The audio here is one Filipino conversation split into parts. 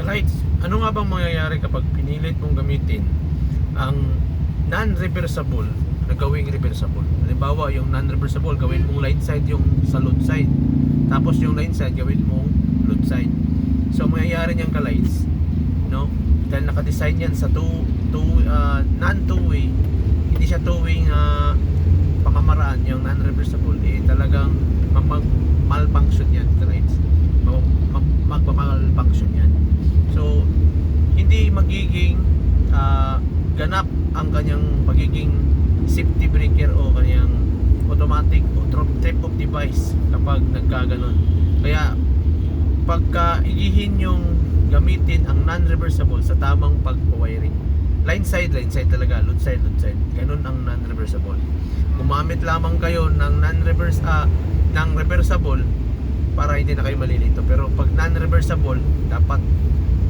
Kalights, ano nga bang mangyayari kapag pinilit mong gamitin ang non-reversible na gawing reversible? Halimbawa, yung non-reversible, gawin mong line side yung sa load side. Tapos yung line side, gawin mong load side. So, ang mangyayari niyang kalights, no? Dahil nakadesign yan sa two, two, uh, non-two-way, hindi siya two-way uh, pamamaraan, yung non-reversible, eh talagang mag malfunction yan, kalights. Mag, mag, magpamalfunction yan. So, hindi magiging ah, ganap ang kanyang pagiging safety breaker o kanyang automatic o trip of device kapag nagkaganon. Kaya, pagka igihin yung gamitin ang non-reversible sa tamang pag-wiring. Line side, line side talaga. Load side, load side. Ganun ang non-reversible. Gumamit lamang kayo ng non-reverse, ah, ng reversible para hindi na kayo malilito. Pero pag non-reversible, dapat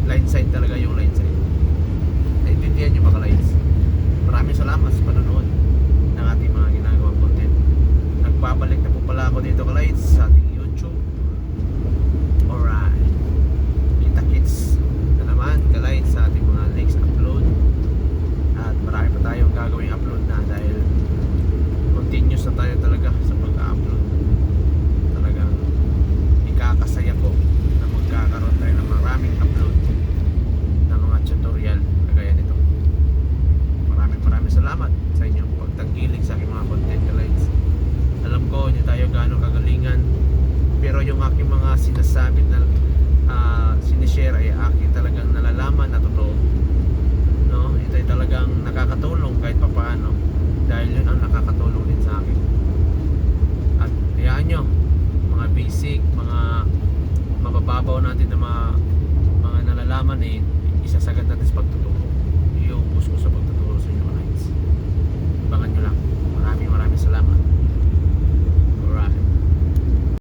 line side talaga yung line ako dito ka-lines sa ating YouTube. Pero yung aking mga sinasabi na uh, sinishare ay aking talagang nalalaman na totoo. No? Ito ay talagang nakakatulong kahit papaano dahil yun ang nakakatulong din sa akin. At hayaan nyo, mga basic, mga mabababaw natin na mga, mga nalalaman eh, isasagad natin sa pagtuturo.